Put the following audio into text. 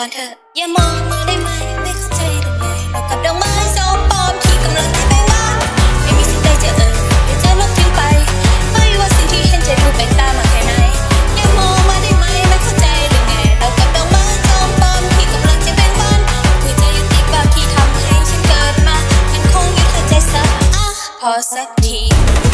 ก่อนเถอะอย่ามองมาได้ไหมไม่เข้าใจทำไมเรากับดอกไม้สองปอมที่กำลังได้ไปบ้าไม่มีสิ่งใดจะเอ่ยหรือจะลบทิ้งไป ไม่ว่าสิ่งที่เห็นจะดูเป็นตามาแค่ไหนอย่ามองมาได้ไหมไม่เข้าใจหรือไงเรากับดอกไม้สองปอมที่กำลังจะเป็นบ้านคุยจะยุติบาปที่ทำให้ฉันเกิดมามันคงยุติใจสักอะพอสักที